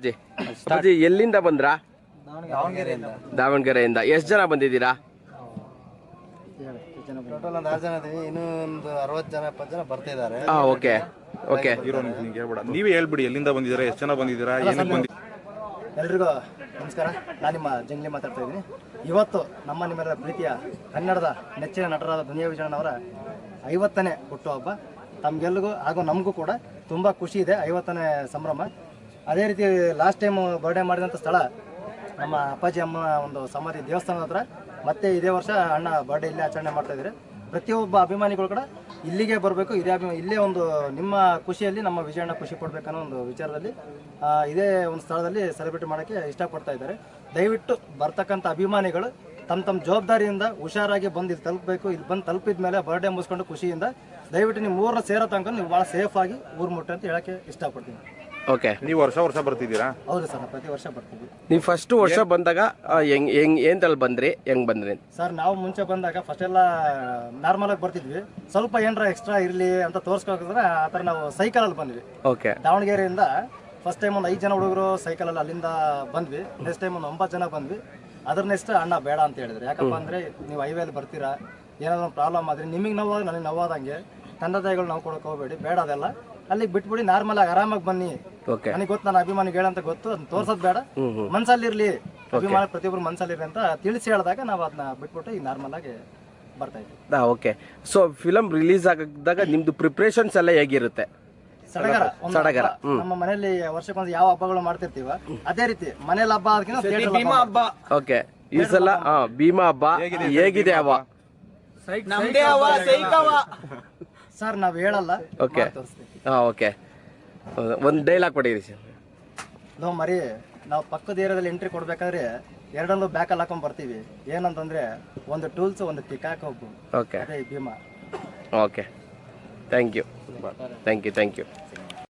ಅಜ್ಜಿ ಅಪ್ಪಾಜಿ ಎಲ್ಲಿಂದ ಬಂದ್ರ? ದಾವಣಗೆರೆಯಿಂದ. ಎಷ್ಟು ಜನ ಬಂದಿದ್ದೀರಾ? ಟೋಟಲ್ ಒಂದು ಆರು ಜನ ಇದೀವಿ. ಇನ್ನೂ ಒಂದು ಅರವತ್ತು ಜನ ಎಪ್ಪತ್ತು ಜನ ಬರ್ತಿದ್ದಾರೆ. ಹಾ ಓಕೆ. ಓಕೆ. ಹೀರೋ ನಿಮ್ಗೆ ಹೇಳ್ಬೇಡ. ನೀವೇ ಹೇಳ್ಬಿಡಿ ಎಲ್ಲಿಂದ ಬಂದಿದ್ದೀರಾ ಎಷ್ಟು ಜನ ಬಂದಿದ್ದೀರಾ ಏನಕ್ಕೆ ಬಂದಿ ಎಲ್ರಿಗೂ ನಮಸ್ಕಾರ. ನಾನು ನಿಮ್ಮ ಜಂಗ್ಲಿ ಮಾತಾಡ್ತಾ ಇದ್ದೀನಿ. ಇವತ್ತು ನಮ್ಮ ನಿಮ್ಮೆಲ್ಲರ ಪ್ರೀತಿಯ ಕನ್ನಡದ ನೆಚ್ಚಿನ ನಟರಾದ ದುನಿಯಾ ವಿಜಯಣ್ಣವರ ಐವತ್ತನೇ ಹುಟ್ಟುಹಬ್ಬ. ತಮಗೆಲ್ರಿಗೂ ಹಾಗೂ ನಮಗೂ ಕೂಡ ತುಂಬ ಖುಷಿ ಇದೆ. ಐವತ್ತನೇ ಸಂಭ್ರಮ. ಅದೇ ರೀತಿ ಲಾಸ್ಟ್ ಟೈಮ್ ಬರ್ಡೇ ಮಾಡಿದಂಥ ಸ್ಥಳ, ನಮ್ಮ ಅಪ್ಪಾಜಿ ಅಮ್ಮ ಒಂದು ಸಮಾಧಿ ದೇವಸ್ಥಾನದ ಹತ್ರ. ಮತ್ತೆ ಇದೇ ವರ್ಷ ಅಣ್ಣ ಬರ್ಡೇ ಇಲ್ಲೇ ಆಚರಣೆ ಮಾಡ್ತಾ ಇದ್ದಾರೆ ಪ್ರತಿಯೊಬ್ಬ ಅಭಿಮಾನಿಗಳು ಕೂಡ ಇಲ್ಲಿಗೆ ಬರಬೇಕು, ಇದೇ ಅಭಿಮಾನ ಇಲ್ಲೇ ಒಂದು ನಿಮ್ಮ ಖುಷಿಯಲ್ಲಿ ನಮ್ಮ ವಿಜಯಣ್ಣ ಖುಷಿ ಪಡ್ಬೇಕನ್ನೋ ಒಂದು ವಿಚಾರದಲ್ಲಿ ಇದೇ ಒಂದು ಸ್ಥಳದಲ್ಲಿ ಸೆಲೆಬ್ರೇಟ್ ಮಾಡೋಕ್ಕೆ ಇಷ್ಟಪಡ್ತಾ ಇದ್ದಾರೆ. ದಯವಿಟ್ಟು ಬರ್ತಕ್ಕಂಥ ಅಭಿಮಾನಿಗಳು ತಮ್ಮ ತಮ್ಮ ಜವಾಬ್ದಾರಿಯಿಂದ ಹುಷಾರಾಗಿ ಬಂದು ಇಲ್ಲಿ ತಲುಪಬೇಕು, ಇಲ್ಲಿ ಬಂದು ತಲುಪಿದ ಮೇಲೆ ಬರ್ಡೇ ಮುಗಿಸ್ಕೊಂಡು ಖುಷಿಯಿಂದ ದಯವಿಟ್ಟು ನಿಮ್ಮ ಊರನ್ನ ಸೇರೋ ತನಕ ನೀವು ಭಾಳ ಸೇಫಾಗಿ ಊರು ಮುಟ್ಟೆ ಅಂತ ಹೇಳಕ್ಕೆ ಇಷ್ಟಪಡ್ತೀನಿ. ಓಕೆ ನೀವು ವರ್ಷ ವರ್ಷ ಬರ್ತಿದ್ದೀರಾ? ಹೌದು ಸರ್ ಪ್ರತಿ ವರ್ಷ ಬರ್ತೀವಿ. ನೀವು ಫಸ್ಟ್ ವರ್ಷ ಬಂದಾಗ ಆ, ಹೆಂಗ್ ಹೆಂಗ್ ಬಂದ್ರಿ ಹೆಂಗ್ ಬಂದ್ರಿ? ಸರ್ ನಾವು ಮುಂಚೆ ಬಂದಾಗ ಫಸ್ಟ್ ಎಲ್ಲ ನಾರ್ಮಲ್ ಆಗಿ ಬರ್ತಿದ್ವಿ. ಸ್ವಲ್ಪ ಏನರ ಎಕ್ಸ್ಟ್ರಾ ಇರಲಿ ಅಂತ ತೋರಿಸ್ಕೋದ್ರೆ ಆ ಥರ ನಾವು ಸೈಕಲಲ್ಲಿ ಬಂದ್ವಿ. ಓಕೆ ದಾವಣಗೆರೆಯಿಂದ ಫಸ್ಟ್ ಟೈಮ್ ಒಂದು ಐದು ಜನ ಹುಡುಗರು ಸೈಕಲಲ್ಲಿ ಅಲ್ಲಿಂದ ಬಂದ್ವಿ. ನೆಕ್ಸ್ಟ್ ಟೈಮ್ ಒಂದು ಒಂಬತ್ತು ಜನ ಬಂದ್ವಿ. ಅದ್ರ ನೆಕ್ಸ್ಟ್ ಅಣ್ಣ ಬೇಡ ಅಂತ ಹೇಳಿದ್ರು. ಯಾಕಪ್ಪ ಅಂದರೆ ನೀವು ಅಲ್ಲಿ ಬರ್ತೀರಾ ಏನಾದ್ರು ಒಂದು ಪ್ರಾಬ್ಲಮ್ ಆದರೆ ನಿಮಗೆ ನೋವು ನನಗೆ ನೋವಾದಂಗೆ ತಂದೆ ತಾಯಿಗಳು ನಾವು ಕೊಡೋಕೆ ಹೋಗಬೇಡಿ ಬೇಡ ಅದೆಲ್ಲ. ಅಲ್ಲಿಗೆ ಬಿಟ್ಬಿಡಿ ನಾರ್ಮಲ್ ಆಗಿ ಆರಾಮಾಗಿ ಬನ್ನಿ ಓಕೆ ನನಗೆ ಗೊತ್ತು ನನ್ನ ಅಭಿಮಾನಿಗೆ ಹೇಳಂತ ಗೊತ್ತು ಅದನ್ನ ತೋರ್ಸೋದ್ ಬೇಡ. ಮನ್ಸಲ್ಲಿರ್ಲಿ ಅಭಿಮಾನ ಪ್ರತಿಯೊಬ್ರು ಮನ್ಸಲ್ಲಿರ್ಲಿ ಅಂತ ತಿಳಿಸಿ ಹೇಳಿದಾಗ ನಾವು ಅದನ್ನ ಬಿಟ್ಬಿಟ್ಟು ಈ ನಾರ್ಮಲ್ ಆಗಿ ಬರ್ತಾ ಇದ್ವಿ. ಹಾ ಓಕೆ ಸೊ ಫಿಲಮ್ ರಿಲೀಸ್ ಆಗಿದ್ದಾಗ ನಿಮ್ದು ಪ್ರಿಪ್ರೇಷನ್ಸ್ ಎಲ್ಲ ಹೇಗಿರುತ್ತೆ? ಸಡಗರ ಒಂದು ಸಡಗರ. ನಮ್ಮ ಮನೆಯಲ್ಲಿ ವರ್ಷಕ್ಕೊಂದು ಯಾವ ಹಬ್ಬಗಳು ಮಾಡ್ತಿರ್ತೀವ ಅದೇ ರೀತಿ ಮನೇಲಿ ಹಬ್ಬ ಅದಕ್ಕಿಂತ theatre ಹಬ್ಬ. ಓಕೆ ಈ ಸಲ ಹಾ ಭೀಮಾ ಹಬ್ಬ ಹೇಗಿದೆ ಹಬ್ಬ? ಸರ್ ನಾವ್ ಹೇಳಲ್ಲ ಓಕೆ ಮಾಡ್ ತೋರಿಸ್ತೀವಿ. ಹಾ ಓಕೆ ಒಂದು ಡೈಲಾಗ್ ಕೊಡಿರಿ ಸರ್. ನಾವು ಮರಿ ನಾವು ಪಕ್ಕದ ಏರಿಯಾದಲ್ಲಿ ಎಂಟ್ರಿ ಕೊಡ್ಬೇಕಾದ್ರೆ ಎರಡಲ್ಲೂ ಬ್ಯಾಕಲ್ಲಿ ಹಾಕೊಂಡ್ ಬರ್ತೀವಿ. ಏನಂತಂದ್ರೆ ಒಂದು ಟೂಲ್ಸ್ ಒಂದು ಟಿಕಾಕ್ ಹೋಗು. ಓಕೆ ಅದೇ Bhima. Okay thank you thank you thank you